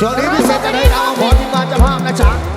ช่วงนี้พิเศษจะได้เำของขอที่มาจะพากระชัง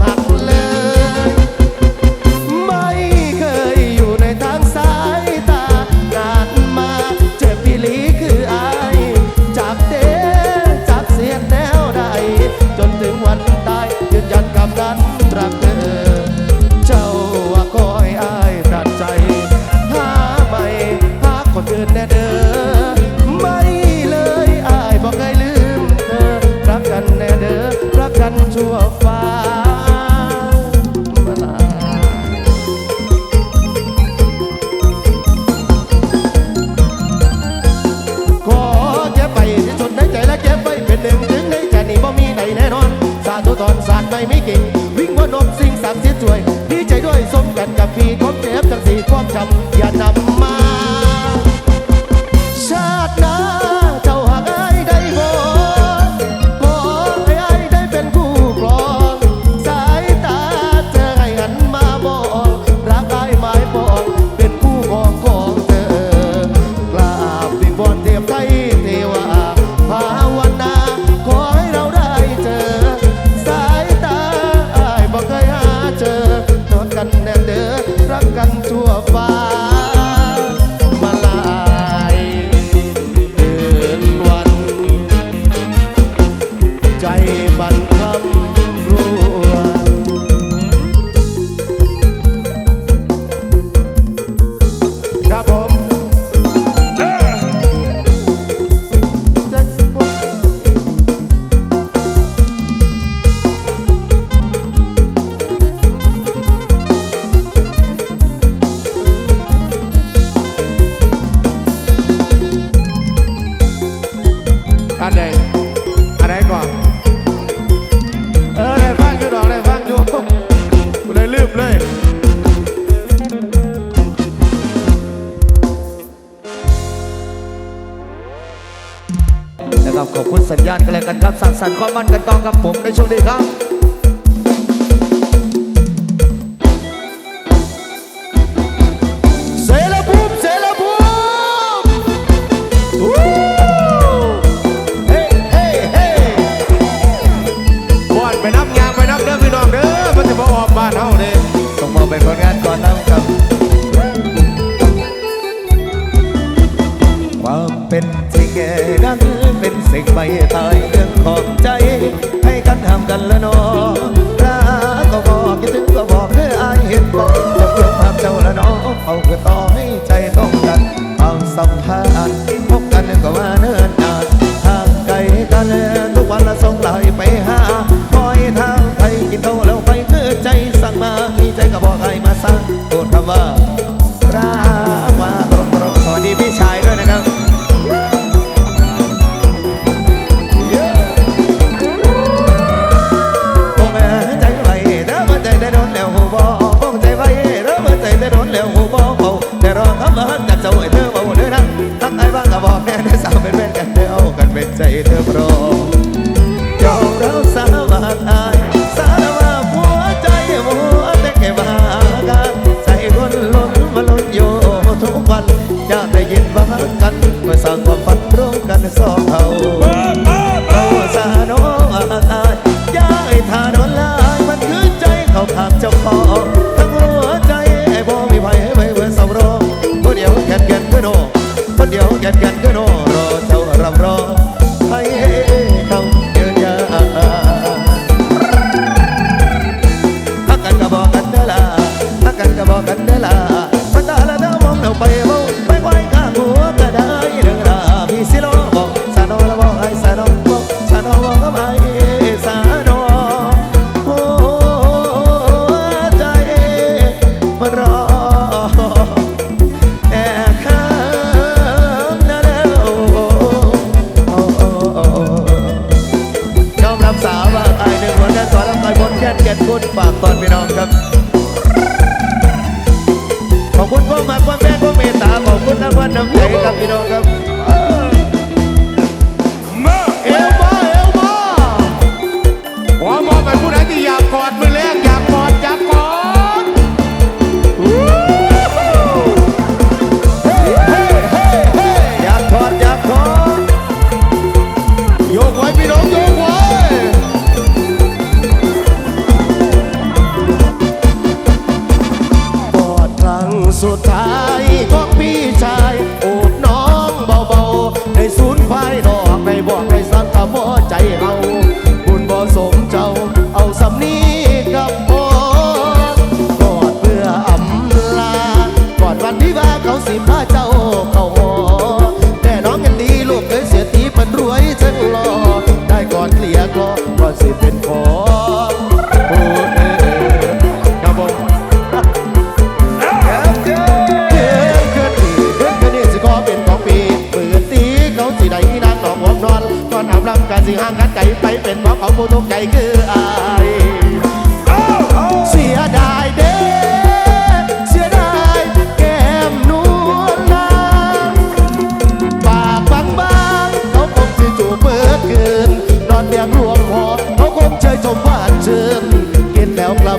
หัก ดกับพี่ผมเจ็บจังสีความจำอย่าจำมา สันคอมมันกันต้องกับผมในช่วงนี้ครับ เป็นใจเธอพร้อม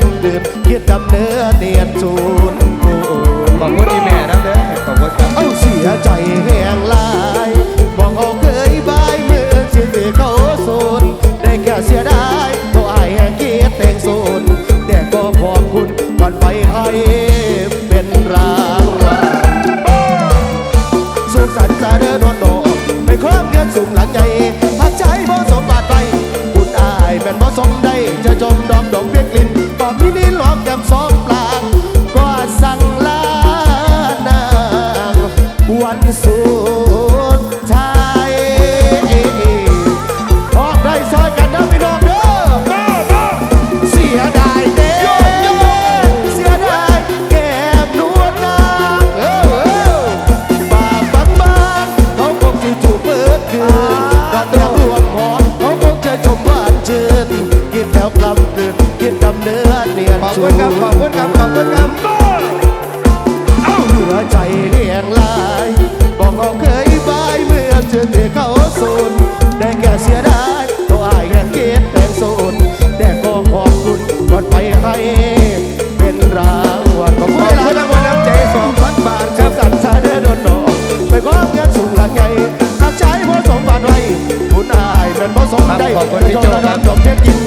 ำดื่มเครียดดำเนิน โจครับดอกเพชรกิน